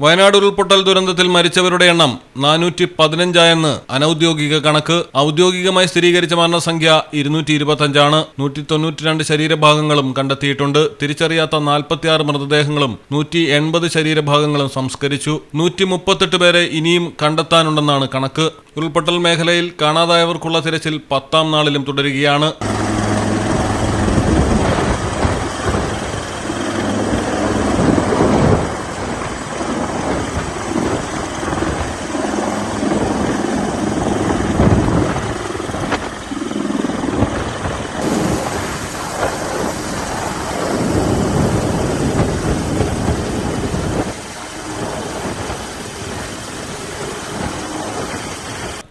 വയനാട് ഉരുൾപൊട്ടൽ ദുരന്തത്തിൽ മരിച്ചവരുടെ എണ്ണം നാനൂറ്റി പതിനഞ്ചായെന്ന് അനൌദ്യോഗിക കണക്ക്. ഔദ്യോഗികമായി സ്ഥിരീകരിച്ച മരണസംഖ്യ ഇരുന്നൂറ്റി ഇരുപത്തഞ്ചാണ് നൂറ്റി തൊണ്ണൂറ്റിരണ്ട് ശരീരഭാഗങ്ങളും കണ്ടെത്തിയിട്ടുണ്ട്. തിരിച്ചറിയാത്ത നാൽപ്പത്തിയാറ് മൃതദേഹങ്ങളും നൂറ്റി എൺപത് ശരീരഭാഗങ്ങളും സംസ്കരിച്ചു. നൂറ്റി മുപ്പത്തെട്ട് പേരെ ഇനിയും കണ്ടെത്താനുണ്ടെന്നാണ് കണക്ക്. ഉരുൾപൊട്ടൽ മേഖലയിൽ കാണാതായവർക്കുള്ള തിരച്ചിൽ പത്താം നാളിലും തുടരുകയാണ്.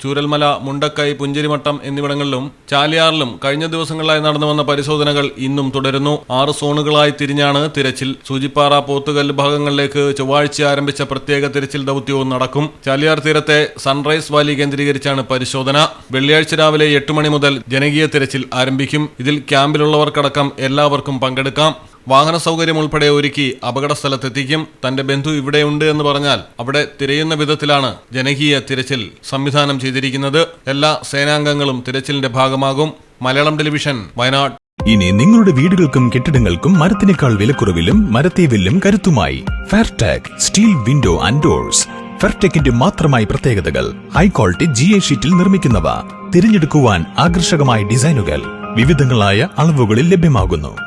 ചൂരൽമല മുണ്ടക്കൈ പുഞ്ചിരിമട്ടം എന്നിവിടങ്ങളിലും ചാലിയാറിലും കഴിഞ്ഞ ദിവസങ്ങളിലായി നടന്നു വന്ന പരിശോധനകൾ ഇന്നും തുടരുന്നു. ആറ് സോണുകളായി തിരിഞ്ഞാണ് തിരച്ചിൽ. സൂചിപ്പാറ പോത്തുകല്ല് ഭാഗങ്ങളിലേക്ക് ചൊവ്വാഴ്ച ആരംഭിച്ച പ്രത്യേക തിരച്ചിൽ ദൗത്യവും നടക്കും. ചാലിയാർ തീരത്തെ സൺറൈസ് വാലി കേന്ദ്രീകരിച്ചാണ് പരിശോധന. വെള്ളിയാഴ്ച രാവിലെ എട്ട് മണി മുതൽ ജനകീയ തിരച്ചിൽ ആരംഭിക്കും. ഇതിൽ ക്യാമ്പിലുള്ളവർക്കടക്കം എല്ലാവർക്കും പങ്കെടുക്കാം. വാഹന സൗകര്യം ഉൾപ്പെടെ ഒരുക്കി അപകട സ്ഥലത്തെത്തിക്കും തന്റെ ബന്ധു ഇവിടെയുണ്ട് എന്ന് പറഞ്ഞാൽ അവിടെ തിരയുന്ന വിധത്തിലാണ് ജനകീയ തിരച്ചിൽ സംവിധാനം ചെയ്തിരിക്കുന്നത്. എല്ലാ സേനാംഗങ്ങളും തിരച്ചിലിന്റെ ഭാഗമാകും. മലയാളം ടെലിവിഷൻ വയനാട്. ഇനി നിങ്ങളുടെ വീടുകൾക്കും കെട്ടിടങ്ങൾക്കും മരത്തിനേക്കാൾ വിലക്കുറവിലും മരത്തെ വെല്ലും കരുത്തുമായി Fairtag steel window and doors ഫെർടെക്കിന്റെ മാത്രമായി പ്രത്യേകതകൾ ഹൈ ക്വാളിറ്റി ജി എ ഷീറ്റിൽ നിർമ്മിക്കുന്നവ. തിരഞ്ഞെടുക്കുവാൻ ആകർഷകമായ ഡിസൈനുകൾ വിവിധങ്ങളായ അളവുകളിൽ ലഭ്യമാകുന്നു.